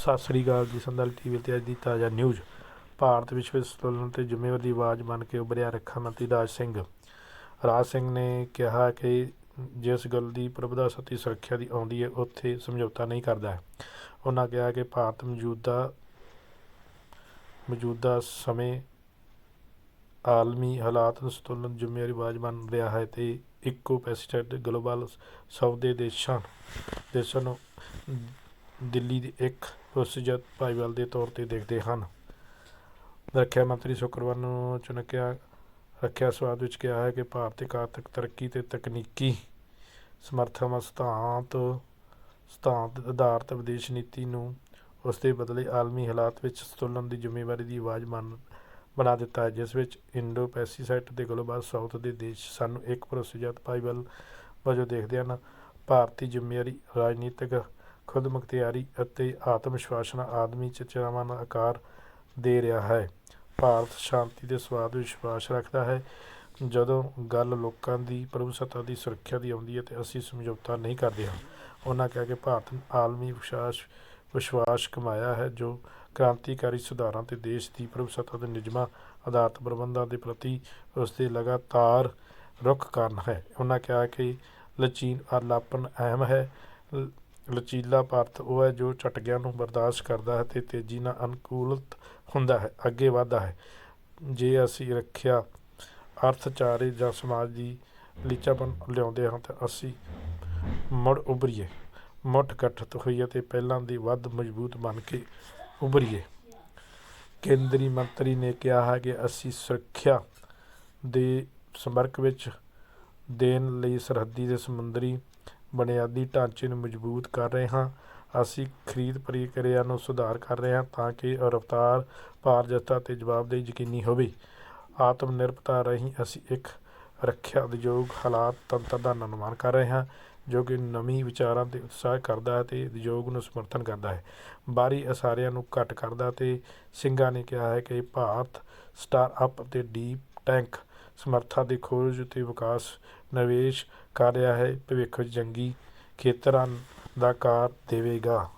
ਸਤਿ ਸ੍ਰੀ ਅਕਾਲ ਜੀ ਸੰਦਲ ਟੀਵੀ ਤੇ ਅੱਜ ਦੀ ਤਾਜ਼ਾ ਨਿਊਜ਼। ਭਾਰਤ ਵਿਸ਼ਵ ਸੰਤੁਲਨ ਤੇ ਜ਼ਿੰਮੇਵਾਰ ਦੀ ਆਵਾਜ਼ ਬਣ ਕੇ ਉਭਰਿਆ ਰੱਖਿਆ ਮੰਤਰੀ ਰਾਜ ਸਿੰਘ। ਰਾਜ ਸਿੰਘ ਨੇ ਕਿਹਾ ਕਿ ਜਿਸ ਗੱਲ ਦੀ ਪ੍ਰਭੂਤਾ ਸਤੀ ਸੁਰੱਖਿਆ ਦੀ ਆਉਂਦੀ ਹੈ, ਉੱਥੇ ਸਮਝੌਤਾ ਨਹੀਂ ਕਰਦਾ ਉਹਨਾਂ ਕਿਹਾ ਕਿ ਭਾਰਤ ਮੌਜੂਦਾ ਮੌਜੂਦਾ ਸਮੇਂ ਆਲਮੀ ਹਾਲਾਤ ਨੂੰ ਸੰਤੁਲਨ ਜ਼ਿੰਮੇਵਾਰੀ ਆਵਾਜ਼ ਬਣ ਰਿਹਾ ਹੈ ਤੇ ਇਕੋ ਪੈਸਿਫਿਕ ਗਲੋਬਲ ਸੌਦੇ ਦੇਸ਼ਾਂ ਦੇਸ਼ਾਂ ਨੂੰ ਦਿੱਲੀ ਦੇ ਇੱਕ ਪ੍ਰੋਸੀਜਰ ਭਾਈਵਾਲ ਦੇ ਤੌਰ ਤੇ ਦੇਖਦੇ ਹਨ। ਰੱਖਿਆ ਮੰਤਰੀ ਸ਼ੁੱਕਰਵਾਰ ਨੂੰ ਚੁਣਕਿਆ, ਰੱਖਿਆ ਸਵਾਦ ਵਿੱਚ ਕਿਹਾ ਹੈ ਕਿ ਭਾਰਤ ਇੱਕ ਆਰਥਿਕ ਤਰੱਕੀ ਤੇ ਤਕਨੀਕੀ ਸਮਰਥਨ ਸਿਧਾਂਤ ਸਿਧਾਂਤ ਆਧਾਰਿਤ ਵਿਦੇਸ਼ ਨੀਤੀ ਨੂੰ ਉਸ ਦੇ ਬਦਲੇ ਆਲਮੀ ਹਾਲਾਤ ਵਿੱਚ ਸੰਤੁਲਨ ਦੀ ਜ਼ਿੰਮੇਵਾਰੀ ਦੀ ਆਵਾਜ਼ ਮੰਨ, ਬਣਾ ਦਿੱਤਾ ਹੈ, ਜਿਸ ਵਿੱਚ ਇੰਡੋ ਪੈਸੀਸਾਈਟ ਤੇ ਗਲੋਬਲ ਸਾਊਥ ਦੇ ਦੇਸ਼ ਸਾਨੂੰ ਇੱਕ ਭਰੋਸੇਯੋਗ ਭਾਈਵਾਲ ਵਜੋਂ ਦੇਖਦੇ ਹਨ। ਭਾਰਤੀ ਜ਼ਿੰਮੇਵਾਰੀ ਰਾਜਨੀਤਿਕ ਖੁਦਮੁਖਤਿਆਰੀ ਅਤੇ ਆਤਮ ਵਿਸ਼ਵਾਸ ਨਾਲ ਆਦਮੀ ਚਰਚਾਵਾਂ ਦਾ ਆਕਾਰ ਦੇ ਰਿਹਾ ਹੈ। ਭਾਰਤ ਸ਼ਾਂਤੀ ਦੇ ਸਵਾਦ ਵਿਸ਼ਵਾਸ ਰੱਖਦਾ ਹੈ। ਜਦੋਂ ਗੱਲ ਲੋਕਾਂ ਦੀ ਪ੍ਰਭੂਸੱਤਾ ਦੀ ਸੁਰੱਖਿਆ ਦੀ ਆਉਂਦੀ ਹੈ ਤੇ ਅਸੀਂ ਸਮਝੌਤਾ ਨਹੀਂ ਕਰਦੇ ਹਾਂ, ਉਹਨਾਂ ਕਿਹਾ ਕਿ ਭਾਰਤ ਨੇ ਆਲਮੀ ਵਿਸ਼ਵਾਸ ਵਿਸ਼ਵਾਸ ਕਮਾਇਆ ਹੈ ਜੋ ਕ੍ਰਾਂਤੀਕਾਰੀ ਸੁਧਾਰਾਂ ਤੇ ਦੇਸ਼ ਦੀ ਪ੍ਰਭੂਸੱਤਾ ਦੇ ਨਿਯਮਾਂ, ਆਧਾਰਿਤ ਪ੍ਰਬੰਧਾਂ ਦੇ ਪ੍ਰਤੀ ਉਸ ਦੇ ਲਗਾਤਾਰ ਰੁਖ ਕਾਰਨ ਹੈ। ਉਹਨਾਂ ਕਿਹਾ ਕਿ ਲਚੀਨ ਆਲਾਪਨ ਅਹਿਮ ਹੈ। ਲਚੀਲਾ ਭਾਰਤ ਉਹ ਹੈ ਜੋ ਝਟਕਿਆਂ ਨੂੰ ਬਰਦਾਸ਼ਤ ਕਰਦਾ ਹੈ ਅਤੇ ਤੇਜ਼ੀ ਨਾਲ ਅਨੁਕੂਲਿਤ ਹੁੰਦਾ ਹੈ, ਅੱਗੇ ਵਧਦਾ ਹੈ। ਜੇ ਅਸੀਂ ਰੱਖਿਆ ਅਰਥਚਾਰੇ ਜਾਂ ਸਮਾਜ ਦੀ ਲਚੀਲਾਪਨ ਲਿਆਉਂਦੇ ਹਾਂ ਤਾਂ ਅਸੀਂ ਮੁੜ ਉਭਰੀਏ, ਮੁੱਠ ਗਠਿਤ ਹੋਈਏ ਅਤੇ ਪਹਿਲਾਂ ਦੀ ਵੱਧ ਮਜ਼ਬੂਤ ਬਣ ਕੇ ਉਭਰੀਏ। ਕੇਂਦਰੀ ਮੰਤਰੀ ਨੇ ਕਿਹਾ ਹੈ ਕਿ ਅਸੀਂ ਸੁਰੱਖਿਆ ਦੇ ਸੰਪਰਕ ਵਿੱਚ ਦੇਣ ਲਈ ਸਰਹੱਦੀ ਤੇ ਸਮੁੰਦਰੀ ਬੁਨਿਆਦੀ ਢਾਂਚੇ ਨੂੰ ਮਜ਼ਬੂਤ ਕਰ ਰਹੇ ਹਾਂ। ਅਸੀਂ ਖਰੀਦ ਪ੍ਰਕਿਰਿਆ ਨੂੰ ਸੁਧਾਰ ਕਰ ਰਹੇ ਹਾਂ ਤਾਂ ਕਿ ਰਫ਼ਤਾਰ, ਪਾਰਦਰਸ਼ਤਾ ਅਤੇ ਜਵਾਬਦੇਹੀ ਯਕੀਨੀ ਹੋਵੇ। ਆਤਮ ਨਿਰਭਰਤਾ ਰਾਹੀਂ ਅਸੀਂ ਇੱਕ ਰੱਖਿਆ ਉਦਯੋਗ ਹਾਲਾਤ ਤੰਤਰ ਦਾ ਨਿਰਮਾਣ ਕਰ ਰਹੇ ਹਾਂ, ਜੋ ਕਿ ਨਵੀਂ ਵਿਚਾਰਾਂ ਤੇ ਉਤਸ਼ਾਹ ਕਰਦਾ ਹੈ ਤੇ ਉਦਯੋਗ ਨੂੰ ਸਮਰਥਨ ਕਰਦਾ ਹੈ। ਬਾਹਰੀ ਅਸਾਰਿਆਂ ਨੂੰ ਘੱਟ ਕਰਦਾ ਤੇ ਸਿੰਘਾਂ ਨੇ ਕਿਹਾ ਹੈ ਕਿ ਭਾਰਤ ਸਟਾਰਟਅਪ ਅਤੇ ਡੀਪ ਟੈਂਕ ਸਮਰੱਥਾ ਦੀ ਖੋਜ ਅਤੇ ਵਿਕਾਸ ਨਿਵੇਸ਼ ਕਰ ਰਿਹਾ ਹੈ। ਭਵਿੱਖ ਵਿੱਚ ਜੰਗੀ ਖੇਤਰਾਂ ਦਾ ਕਾਰ ਦੇਵੇਗਾ।